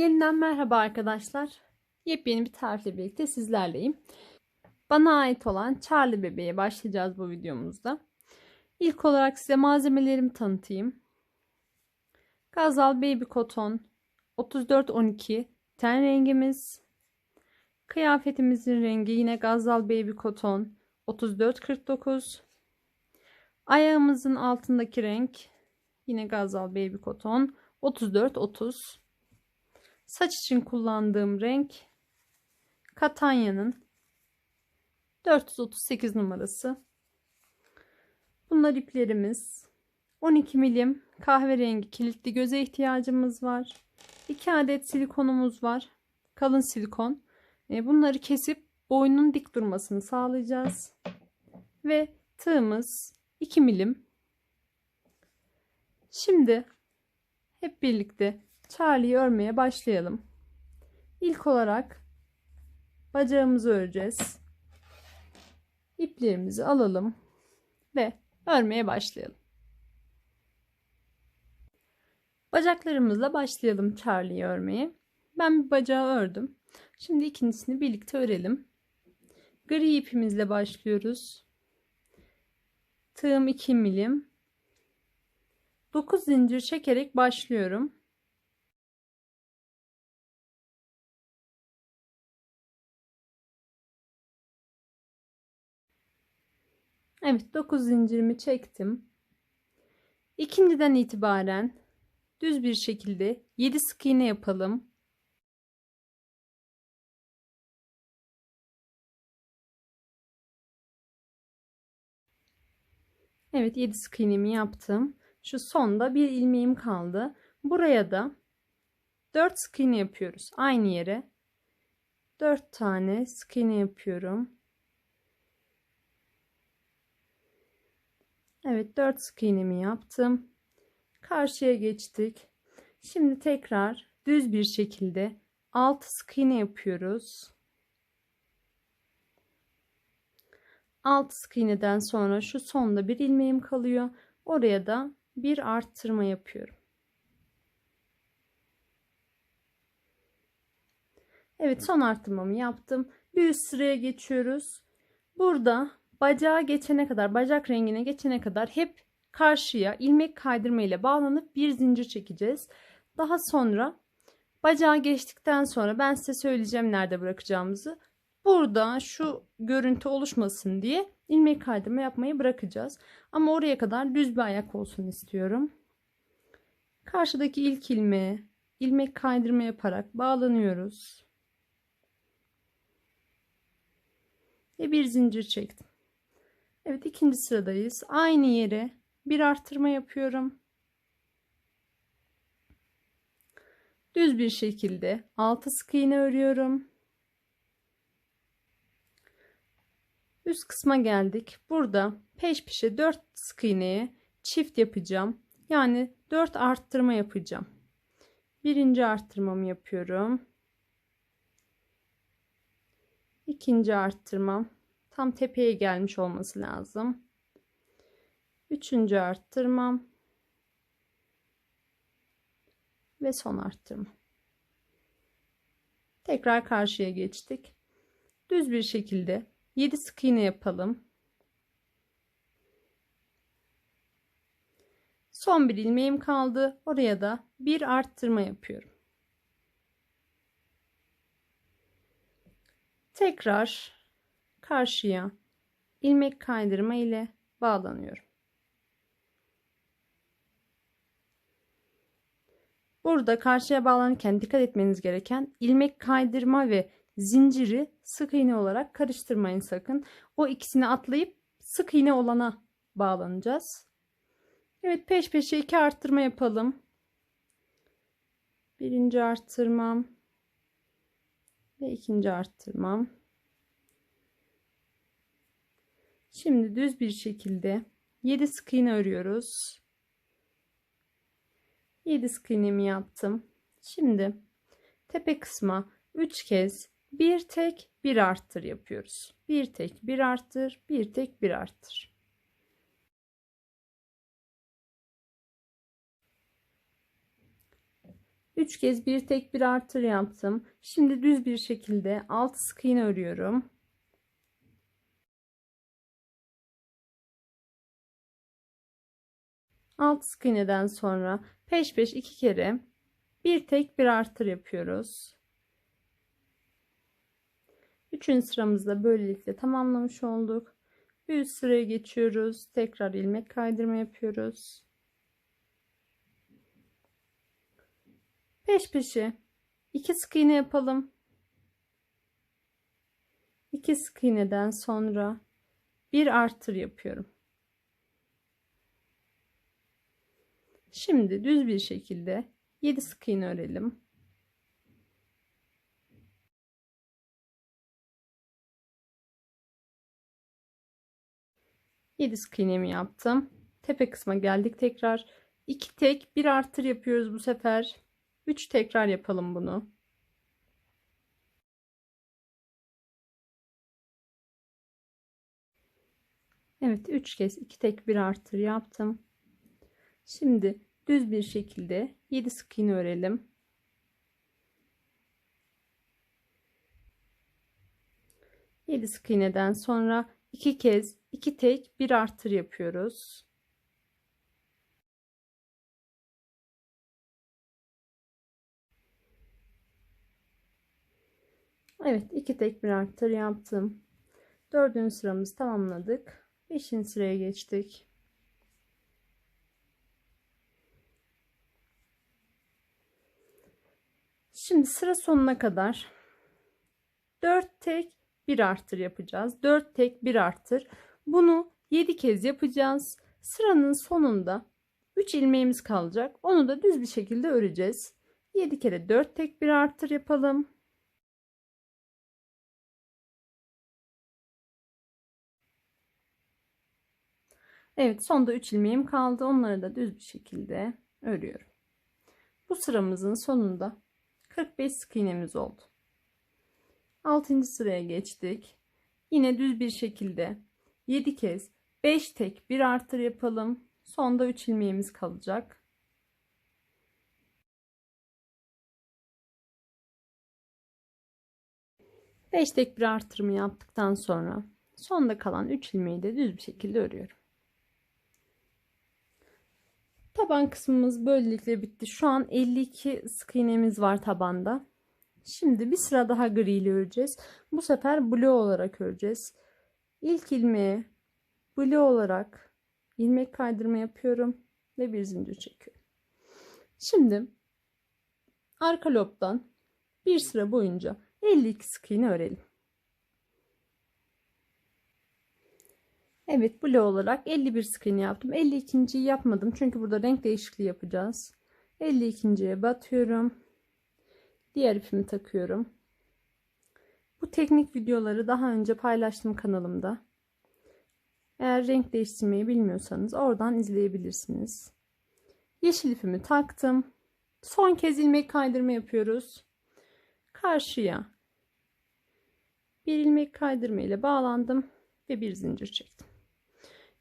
Yeniden merhaba arkadaşlar. Yepyeni bir tarifle birlikte sizlerleyim. Bana ait olan Charlie bebeğe başlayacağız bu videomuzda. İlk olarak size malzemelerimi tanıtayım. Gazal Baby Cotton 3412 ten rengimiz. Kıyafetimizin rengi yine Gazal Baby Cotton 3449. Ayağımızın altındaki renk yine Gazal Baby Cotton 3430. Saç için kullandığım renk Katanya'nın 438 numarası. Bunlar iplerimiz. 12 milim kahverengi kilitli göze ihtiyacımız var. 2 adet silikonumuz var. Kalın silikon. E, bunları kesip boynun dik durmasını sağlayacağız. Ve tığımız 2 milim. Şimdi hep birlikte Charlie'yi örmeye başlayalım. İlk olarak bacağımızı öreceğiz. İplerimizi alalım ve örmeye başlayalım. Bacaklarımızla başlayalım Charlie'yi örmeye. Ben bir bacağı ördüm. Şimdi ikincisini birlikte örelim. Gri ipimizle başlıyoruz. Tığım 2 milim. 9 zincir çekerek başlıyorum. Evet 9 zincirimi çektim. İkinciden itibaren düz bir şekilde 7 sık iğne yapalım. Evet 7 sık iğnemi yaptım. Şu sonda bir ilmeğim kaldı. Buraya da 4 sık iğne yapıyoruz. Aynı yere 4 tane sık iğne yapıyorum. Evet 4 sık iğnemi yaptım. Karşıya geçtik. Şimdi tekrar düz bir şekilde 6 sık iğne yapıyoruz. 6 sık iğneden sonra şu sonda bir ilmeğim kalıyor. Oraya da bir arttırma yapıyorum. Evet son arttırmamı yaptım. Bir üst sıraya geçiyoruz. Burada bacağa geçene kadar, bacak rengine geçene kadar hep karşıya ilmek kaydırma ile bağlanıp bir zincir çekeceğiz. Daha sonra bacağı geçtikten sonra ben size söyleyeceğim nerede bırakacağımızı. Burada şu görüntü oluşmasın diye ilmek kaydırma yapmayı bırakacağız. Ama oraya kadar düz bir ayak olsun istiyorum. Karşıdaki ilk ilmeğe ilmek kaydırma yaparak bağlanıyoruz. Ve bir zincir çektim. Evet ikinci sıradayız. Aynı yere bir arttırma yapıyorum. Düz bir şekilde 6 sık iğne örüyorum. Üst kısma geldik. Burada peş peşe 4 sık iğneye çift yapacağım. Yani 4 arttırma yapacağım. Birinci arttırmamı yapıyorum. İkinci arttırmam tam tepeye gelmiş olması lazım. Üçüncü arttırmam ve son arttırma. Tekrar karşıya geçtik. Düz bir şekilde 7 sık iğne yapalım. Son bir ilmeğim kaldı. Oraya da bir arttırma yapıyorum. Tekrar karşıya ilmek kaydırma ile bağlanıyorum. Burada karşıya bağlanırken dikkat etmeniz gereken ilmek kaydırma ve zinciri sık iğne olarak karıştırmayın sakın. O ikisini atlayıp sık iğne olana bağlanacağız. Evet peş peşe iki arttırma yapalım. Birinci arttırmam ve ikinci arttırmam. Şimdi düz bir şekilde 7 sık iğne örüyoruz. 7 sık iğnemi yaptım. Şimdi tepe kısma 3 kez bir tek bir arttır yapıyoruz. Bir tek bir arttır, bir tek bir arttır. 3 kez bir tek bir artır yaptım. Şimdi düz bir şekilde 6 sık iğne örüyorum. Alt sık iğneden sonra peş peş iki kere bir tek bir artır yapıyoruz. Üçüncü sıramızda böylelikle tamamlamış olduk. Bir üst sıraya geçiyoruz. Tekrar ilmek kaydırma yapıyoruz. Peş peşe iki sık iğne yapalım. İki sık iğneden sonra bir artır yapıyorum. Şimdi düz bir şekilde 7 sık iğne örelim. Yedi sık iğnemi yaptım. Tepe kısma geldik tekrar. 2 tek bir artır yapıyoruz bu sefer. 3 tekrar yapalım bunu. Evet 3 kez 2 tek bir artır yaptım. Şimdi düz bir şekilde 7 sık iğne örelim. Yedi sık iğneden sonra iki kez iki tek bir artır yapıyoruz. Evet iki tek bir artır yaptım. Dördüncü sıramızı tamamladık. Beşinci sıraya geçtik. Şimdi sıra sonuna kadar 4 tek 1 artır yapacağız. 4 tek 1 artır. Bunu 7 kez yapacağız. Sıranın sonunda 3 ilmeğimiz kalacak. Onu da düz bir şekilde öreceğiz. 7 kere 4 tek 1 artır yapalım. Evet sonda 3 ilmeğim kaldı. Onları da düz bir şekilde örüyorum. Bu sıramızın sonunda 45 sık iğnemiz oldu. 6. sıraya geçtik. Yine düz bir şekilde 7 kez 5 tek bir artır yapalım. Sonda 3 ilmeğimiz kalacak. Beş tek bir artırımı yaptıktan sonra sonda kalan 3 ilmeği de düz bir şekilde örüyorum. Taban kısmımız böylelikle bitti. Şu an 52 sık iğnemiz var tabanda. Şimdi bir sıra daha gri ile öreceğiz. Bu sefer blue olarak öreceğiz. İlk ilmeğe blue olarak ilmek kaydırma yapıyorum ve bir zincir çekiyorum. Şimdi arka lobdan bir sıra boyunca 52 sık iğne örelim. Evet blue olarak 51 sık iğne yaptım. 52.yi yapmadım çünkü burada renk değişikliği yapacağız. 52.ye batıyorum. Diğer ipimi takıyorum. Bu teknik videoları daha önce paylaştım kanalımda. Eğer renk değiştirmeyi bilmiyorsanız oradan izleyebilirsiniz. Yeşil ipimi taktım. Son kez ilmek kaydırma yapıyoruz. Karşıya bir ilmek kaydırma ile bağlandım ve bir zincir çektim.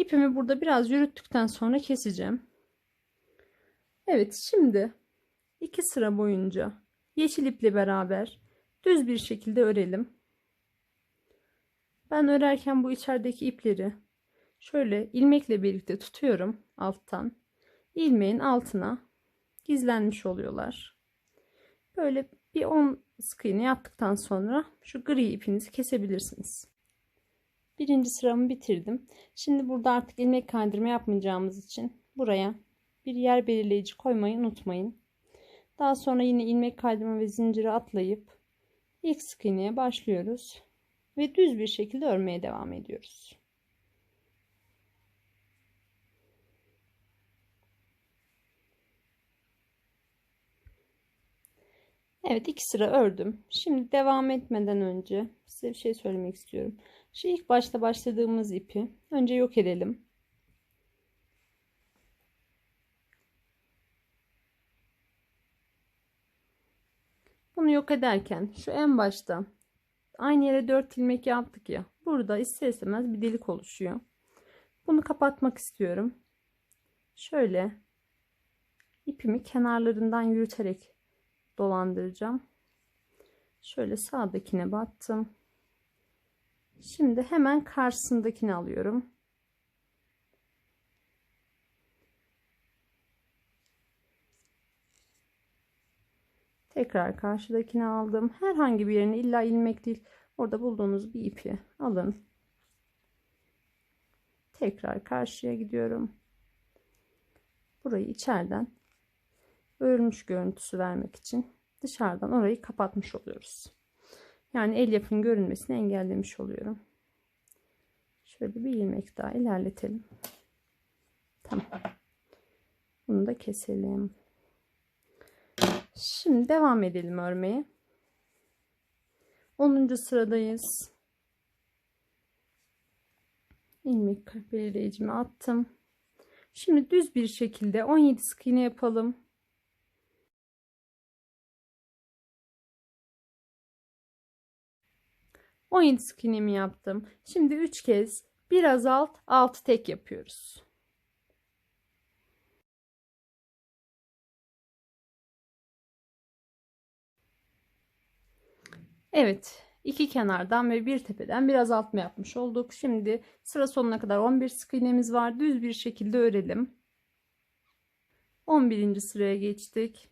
İpimi burada biraz yürüttükten sonra keseceğim. Evet şimdi iki sıra boyunca yeşil iple beraber düz bir şekilde örelim. Ben örerken bu içerideki ipleri şöyle ilmekle birlikte tutuyorum alttan. ilmeğin altına gizlenmiş oluyorlar. Böyle bir 10 sık iğne yaptıktan sonra şu gri ipinizi kesebilirsiniz. Birinci sıramı bitirdim. Şimdi burada artık ilmek kaydırma yapmayacağımız için buraya bir yer belirleyici koymayı unutmayın. Daha sonra yine ilmek kaydırma ve zinciri atlayıp ilk sık iğneye başlıyoruz ve düz bir şekilde örmeye devam ediyoruz. Evet iki sıra ördüm. Şimdi devam etmeden önce size bir şey söylemek istiyorum. Şu ilk başta başladığımız ipi önce yok edelim. Bunu yok ederken şu en başta aynı yere 4 ilmek yaptık ya. Burada ister istemez bir delik oluşuyor. Bunu kapatmak istiyorum. Şöyle ipimi kenarlarından yürüterek dolandıracağım. Şöyle sağdakine battım. Şimdi hemen karşısındakini alıyorum. Tekrar karşıdakini aldım. Herhangi bir yerine illa ilmek değil. Orada bulduğunuz bir ipi alın. Tekrar karşıya gidiyorum. Burayı içeriden örülmüş görüntüsü vermek için dışarıdan orayı kapatmış oluyoruz. Yani el yapın görünmesini engellemiş oluyorum. Şöyle bir ilmek daha ilerletelim. Tamam. Bunu da keselim. Şimdi devam edelim örmeye. 10. sıradayız. İlmek belirleyicimi attım. Şimdi düz bir şekilde 17 sık iğne yapalım. On yedi sık iğnemi yaptım. Şimdi 3 kez bir azalt 6 tek yapıyoruz. Evet, iki kenardan ve bir tepeden bir azaltma yapmış olduk. Şimdi sıra sonuna kadar 11 sık iğnemiz var. Düz bir şekilde örelim. 11. sıraya geçtik.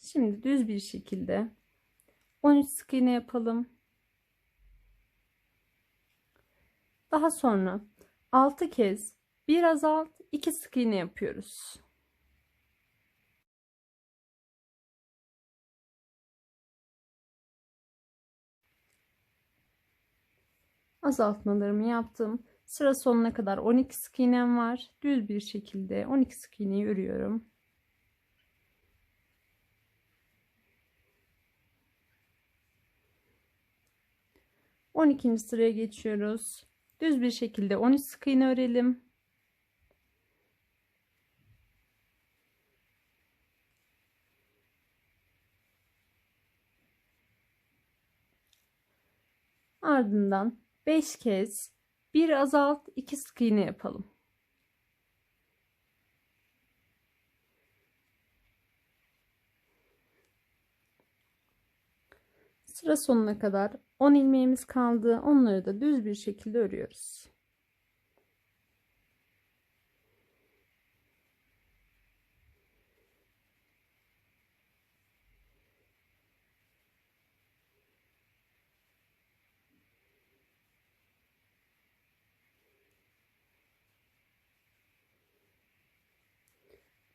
Şimdi düz bir şekilde 13 sık iğne yapalım. Daha sonra 6 kez bir azalt 2 sık iğne yapıyoruz. azaltmalarımı yaptım. Sıra sonuna kadar 12 sık iğnem var. Düz bir şekilde 12 sık iğneyi örüyorum. On ikinci sıraya geçiyoruz. Düz bir şekilde 13 sık iğne örelim. Ardından 5 kez bir azalt 2 sık iğne yapalım. Sıra sonuna kadar 10 ilmeğimiz kaldı. Onları da düz bir şekilde örüyoruz.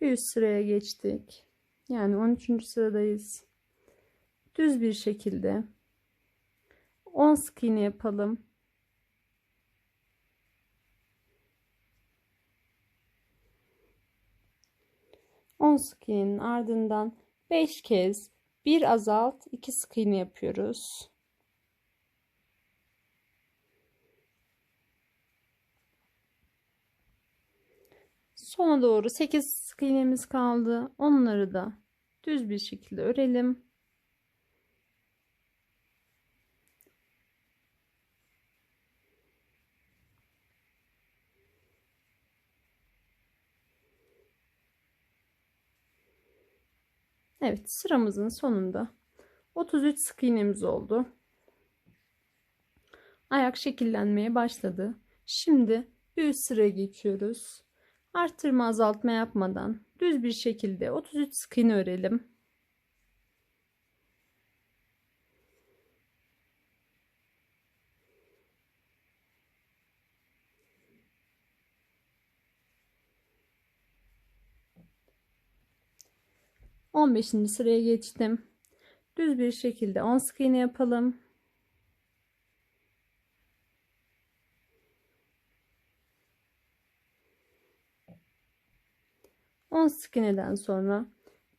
bir üst sıraya geçtik. Yani 13. sıradayız. Düz bir şekilde 10 sık iğne yapalım. On sık iğnenin ardından 5 kez bir azalt 2 sık iğne yapıyoruz. Sona doğru 8 sık iğnemiz kaldı. Onları da düz bir şekilde örelim. Evet sıramızın sonunda 33 sık iğnemiz oldu. Ayak şekillenmeye başladı. Şimdi bir üst sıraya geçiyoruz. Arttırma azaltma yapmadan düz bir şekilde 33 sık iğne örelim. On beşinci sıraya geçtim. Düz bir şekilde 10 sık iğne yapalım. 10 sık iğneden sonra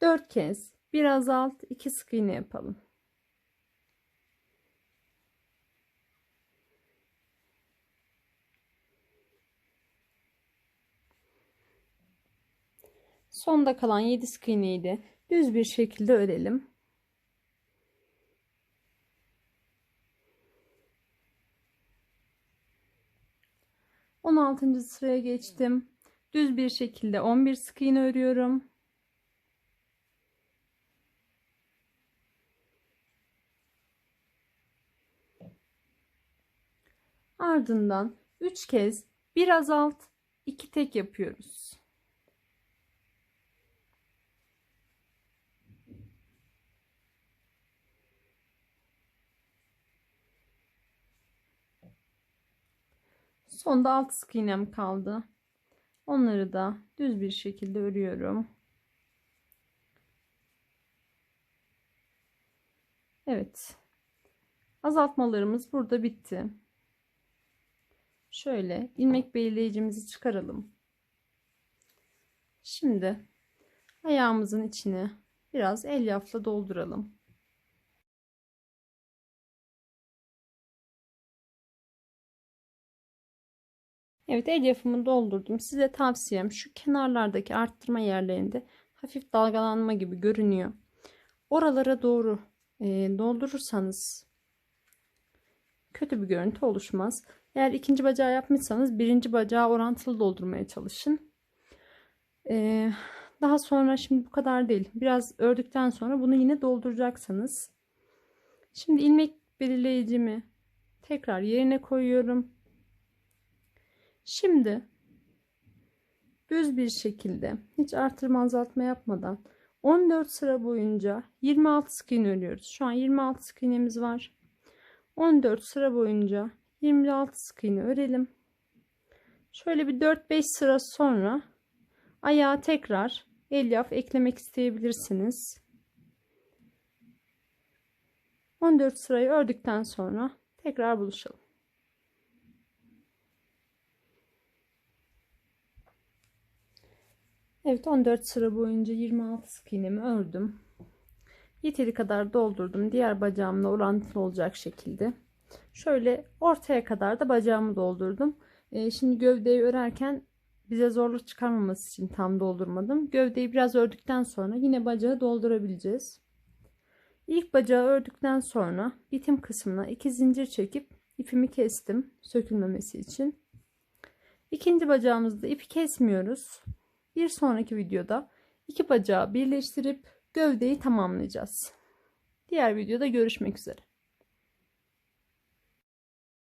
4 kez bir azalt 2 sık iğne yapalım. Sonda kalan 7 sık iğneyi de düz bir şekilde örelim. On altıncı sıraya geçtim. Düz bir şekilde 11 sık iğne örüyorum. Ardından 3 kez bir azalt, 2 tek yapıyoruz. Sonda alt sık iğnem kaldı. Onları da düz bir şekilde örüyorum. Evet. Azaltmalarımız burada bitti. Şöyle ilmek belirleyicimizi çıkaralım. Şimdi ayağımızın içine biraz elyafla dolduralım. Evet elyafımı doldurdum. Size tavsiyem şu kenarlardaki arttırma yerlerinde hafif dalgalanma gibi görünüyor. Oralara doğru e, doldurursanız kötü bir görüntü oluşmaz. Eğer ikinci bacağı yapmışsanız birinci bacağı orantılı doldurmaya çalışın. E, daha sonra şimdi bu kadar değil. Biraz ördükten sonra bunu yine dolduracaksınız. Şimdi ilmek belirleyicimi tekrar yerine koyuyorum. Şimdi düz bir şekilde hiç artırma azaltma yapmadan 14 sıra boyunca 26 sık iğne örüyoruz. Şu an 26 sık iğnemiz var. 14 sıra boyunca 26 sık iğne örelim. Şöyle bir 4-5 sıra sonra ayağa tekrar elyaf eklemek isteyebilirsiniz. 14 sırayı ördükten sonra tekrar buluşalım. Evet 14 sıra boyunca 26 sık iğnemi ördüm. Yeteri kadar doldurdum. Diğer bacağımla orantılı olacak şekilde. Şöyle ortaya kadar da bacağımı doldurdum. Ee, şimdi gövdeyi örerken bize zorluk çıkarmaması için tam doldurmadım. Gövdeyi biraz ördükten sonra yine bacağı doldurabileceğiz. İlk bacağı ördükten sonra bitim kısmına iki zincir çekip ipimi kestim sökülmemesi için. İkinci bacağımızda ipi kesmiyoruz. Bir sonraki videoda iki bacağı birleştirip gövdeyi tamamlayacağız. Diğer videoda görüşmek üzere.